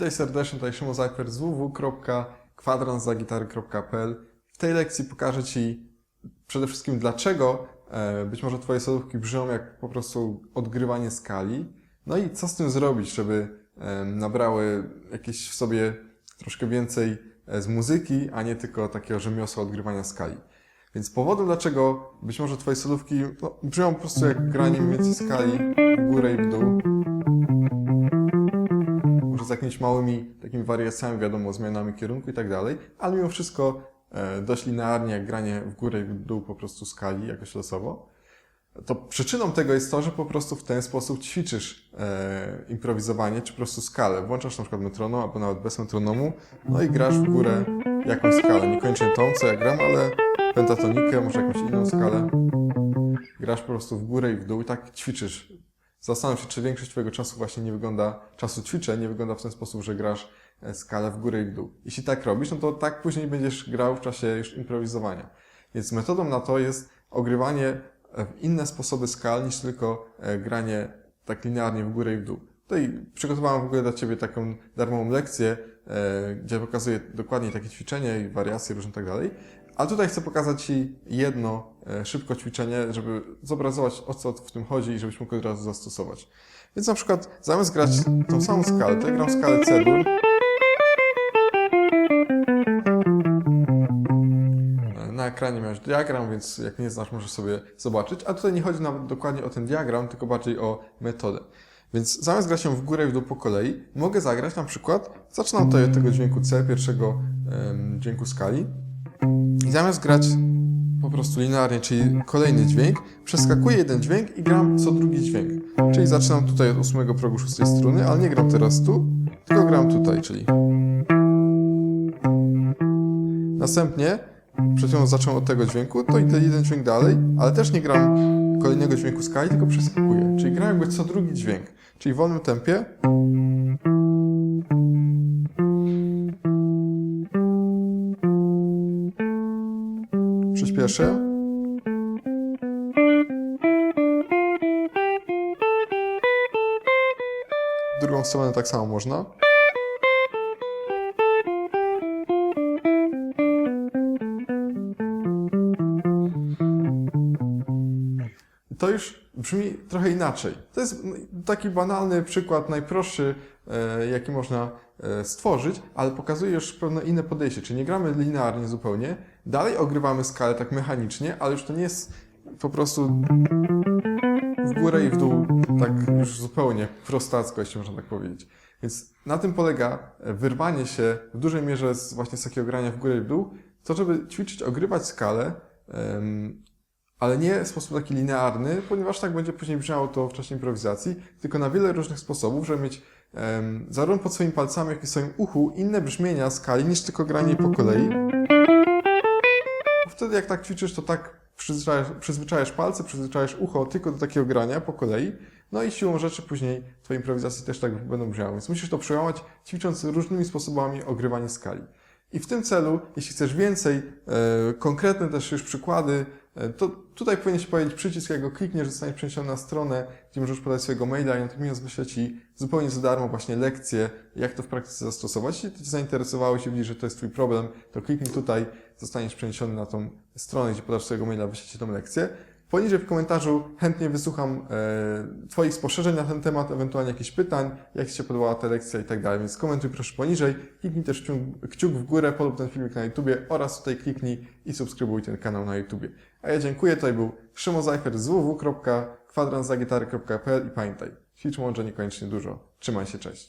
Witaj serdecznie, tutaj Szymon Zajper z www.kwadranszagitary.pl W tej lekcji pokażę Ci przede wszystkim dlaczego e, być może Twoje solówki brzmią jak po prostu odgrywanie skali, no i co z tym zrobić, żeby e, nabrały jakieś w sobie troszkę więcej e, z muzyki, a nie tylko takiego rzemiosła odgrywania skali. Więc powodem, dlaczego być może Twoje solówki no, brzmią po prostu jak granie mniej więcej skali w górę i w dół, z jakimiś małymi takimi wariacjami, wiadomo, zmianami kierunku i tak dalej, ale mimo wszystko e, dość linearnie, jak granie w górę i w dół po prostu skali jakoś losowo, to przyczyną tego jest to, że po prostu w ten sposób ćwiczysz e, improwizowanie, czy po prostu skalę. Włączasz na przykład metronom, albo nawet bez metronomu, no i grasz w górę jakąś skalę. Niekoniecznie tą, co ja gram, ale pentatonikę, może jakąś inną skalę. Grasz po prostu w górę i w dół i tak ćwiczysz Zastanów się, czy większość Twojego czasu właśnie nie wygląda, czasu ćwiczeń nie wygląda w ten sposób, że grasz e, skalę w górę i w dół. Jeśli tak robisz, no to tak później będziesz grał w czasie już improwizowania. Więc metodą na to jest ogrywanie w inne sposoby skal niż tylko e, granie tak linearnie w górę i w dół. Tutaj przygotowałem w ogóle dla Ciebie taką darmową lekcję, gdzie pokazuję dokładnie takie ćwiczenie i wariacje różne tak dalej. A tutaj chcę pokazać Ci jedno e, szybko ćwiczenie, żeby zobrazować o co w tym chodzi i żebyś mógł od razu zastosować. Więc na przykład zamiast grać tą samą skalę, to ja gram skalę C-dur. E, Na ekranie miałeś diagram, więc jak nie znasz, możesz sobie zobaczyć. A tutaj nie chodzi nawet dokładnie o ten diagram, tylko bardziej o metodę. Więc zamiast grać ją w górę i w dół po kolei, mogę zagrać na przykład, zaczynam tutaj od tego dźwięku C, pierwszego dźwięku skali. I zamiast grać po prostu linearnie, czyli kolejny dźwięk, przeskakuję jeden dźwięk i gram co drugi dźwięk. Czyli zaczynam tutaj od ósmego progu szóstej struny, ale nie gram teraz tu, tylko gram tutaj, czyli. Następnie, przed chwilą zacząłem od tego dźwięku, to i ten jeden dźwięk dalej, ale też nie gram kolejnego dźwięku skali, tylko przeskakuję. Czyli gram jakby co drugi dźwięk, czyli w wolnym tempie. Przyspieszę. Drugą stronę tak samo można. To już brzmi trochę inaczej. To jest taki banalny przykład, najprostszy, e, jaki można e, stworzyć, ale pokazuje już pewne inne podejście. Czyli nie gramy linearnie zupełnie, dalej ogrywamy skalę tak mechanicznie, ale już to nie jest po prostu w górę i w dół, tak już zupełnie prostacko, jeśli można tak powiedzieć. Więc na tym polega wyrwanie się w dużej mierze z właśnie z takiego grania w górę i w dół, to żeby ćwiczyć, ogrywać skalę, ale nie w sposób taki linearny, ponieważ tak będzie później brzmiało to w czasie improwizacji, tylko na wiele różnych sposobów, żeby mieć em, zarówno pod swoimi palcami, jak i w swoim uchu inne brzmienia skali niż tylko granie po kolei. Bo wtedy jak tak ćwiczysz, to tak przyzwyczajasz, przyzwyczajasz palce, przyzwyczajasz ucho tylko do takiego grania po kolei, no i siłą rzeczy później Twoje improwizacje też tak będą brzmiały. Więc musisz to przełamać, ćwicząc różnymi sposobami ogrywanie skali. I w tym celu, jeśli chcesz więcej, e, konkretne też już przykłady, to tutaj powinien się pojawić przycisk, jak go klikniesz, zostaniesz przeniesiony na stronę, gdzie możesz podać swojego maila i natychmiast wyślę Ci zupełnie za darmo właśnie lekcje, jak to w praktyce zastosować. Jeśli Cię zainteresowało, jeśli widzisz, że to jest Twój problem, to kliknij tutaj, zostaniesz przeniesiony na tą stronę, gdzie podasz swojego maila, wyślę Ci tą lekcję. Poniżej w komentarzu chętnie wysłucham e, Twoich spostrzeżeń na ten temat, ewentualnie jakichś pytań, jak Ci się podobała ta lekcja i tak dalej. Więc komentuj proszę poniżej, kliknij też kciuk, w górę, polub ten filmik na YouTubie oraz tutaj kliknij i subskrybuj ten kanał na YouTubie. A ja dziękuję, tutaj był Szymon Zajfer z www.kwadranzagitary.pl i pamiętaj, ćwicz mądrze, niekoniecznie dużo. Trzymaj się, cześć.